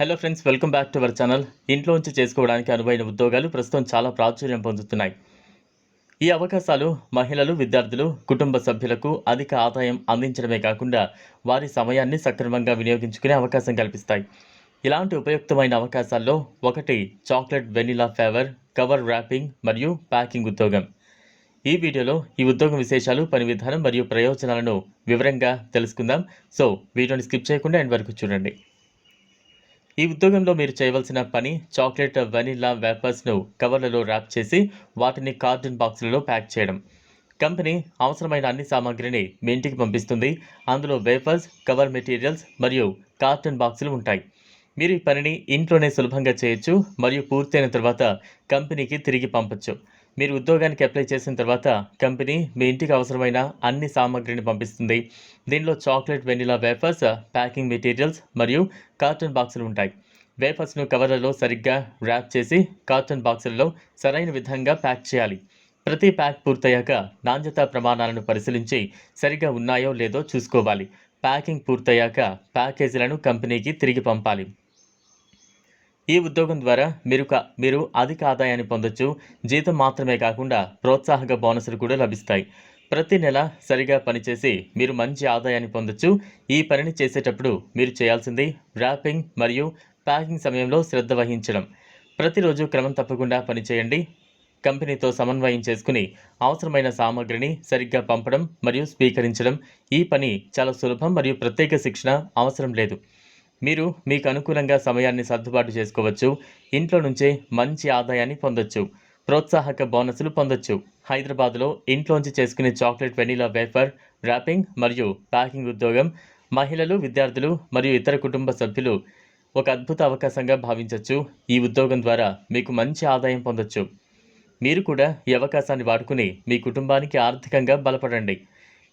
Hello friends welcome back to our channel ఇంట్లోంచి చేసుకోవడానికి అనువైన ఉద్యోగాలు ప్రస్తుతం చాలా ప్రాచుర్యం పొందుతున్నాయి. ఈ అవకాశాలు మహిళలు విద్యార్థులు కుటుంబ సభ్యులకు అధిక ఆదాయం అందించడమే కాకుండా వారి సమయాన్ని సక్రమంగా వినియోగించుకునే అవకాశం కల్పిస్తాయి. ఇలాంటి ఉపయుక్తమైన అవకాశాల్లో ఒకటి chocolate vanilla flavour cover wrapping మరియు ప్యాకింగ్ ఉద్యోగం. ఈ వీడియోలో ఈ ఉద్యోగం విశేషాలు పని విధానం మరియు ప్రయోజనాలను వివరంగా తెలుసుకుందాం. సో వీడియోని స్కిప్ చేయకుండా ఎండ్ వరకు చూడండి. ఈ ఉద్యోగంలో మీరు చేయవలసిన పని చాక్లెట్ వెనిలా వేపర్స్ను కవర్లలో ర్యాప్ చేసి వాటిని కార్టన్ బాక్సులలో ప్యాక్ చేయడం. కంపెనీ అవసరమైన అన్ని సామాగ్రిని మీ ఇంటికి పంపిస్తుంది. అందులో వేఫర్స్ కవర్ మెటీరియల్స్ మరియు కార్టూన్ బాక్సులు ఉంటాయి. మీరు ఈ పనిని ఇంట్లోనే సులభంగా చేయొచ్చు మరియు పూర్తయిన తర్వాత కంపెనీకి తిరిగి పంపొచ్చు. మీరు ఉద్యోగానికి అప్లై చేసిన తర్వాత కంపెనీ మీ ఇంటికి అవసరమైన అన్ని సామాగ్రిని పంపిస్తుంది. దీనిలో chocolate vanilla wafers packing materials మరియు కార్టన్ బాక్సులు ఉంటాయి. వేఫర్స్ను కవర్లలో సరిగ్గా ర్యాప్ చేసి కార్టన్ బాక్సులలో సరైన విధంగా ప్యాక్ చేయాలి. ప్రతి ప్యాక్ పూర్తయ్యాక నాణ్యతా ప్రమాణాలను పరిశీలించి సరిగ్గా ఉన్నాయో లేదో చూసుకోవాలి. ప్యాకింగ్ పూర్తయ్యాక ప్యాకేజీలను కంపెనీకి తిరిగి పంపాలి. ఈ ఉద్యోగం ద్వారా మీరు క- మీరు అధిక ఆదాయాన్ని పొందొచ్చు. జీతం మాత్రమే కాకుండా ప్రోత్సాహక బోనసులు కూడా లభిస్తాయి. ప్రతి నెల సరిగా పనిచేసి మీరు మంచి ఆదాయాన్ని పొందొచ్చు. ఈ పనిని చేసేటప్పుడు మీరు చేయాల్సింది ర్యాపింగ్ మరియు ప్యాకింగ్ సమయంలో శ్రద్ధ వహించడం. ప్రతిరోజు క్రమం తప్పకుండా పనిచేయండి. కంపెనీతో సమన్వయం చేసుకుని అవసరమైన సామాగ్రిని సరిగ్గా పంపడం మరియు స్వీకరించడం. ఈ పని చాలా సులభం మరియు ప్రత్యేక శిక్షణ అవసరం లేదు. మీరు మీకు అనుకూలంగా సమయాన్ని సర్దుబాటు చేసుకోవచ్చు. ఇంట్లో నుంచే మంచి ఆదాయాన్ని పొందొచ్చు. ప్రోత్సాహక బోనస్లు పొందొచ్చు. హైదరాబాద్లో ఇంట్లోంచి చేసుకునే చాక్లెట్ వెనీలా వేఫర్ ర్యాపింగ్ మరియు ప్యాకింగ్ ఉద్యోగం మహిళలు విద్యార్థులు మరియు ఇతర కుటుంబ సభ్యులు ఒక అద్భుత అవకాశంగా భావించవచ్చు ఈ ఉద్యోగం ద్వారా మీకు మంచి ఆదాయం పొందొచ్చు. మీరు కూడా ఈ అవకాశాన్ని వాడుకుని మీ కుటుంబానికి ఆర్థికంగా బలపడండి.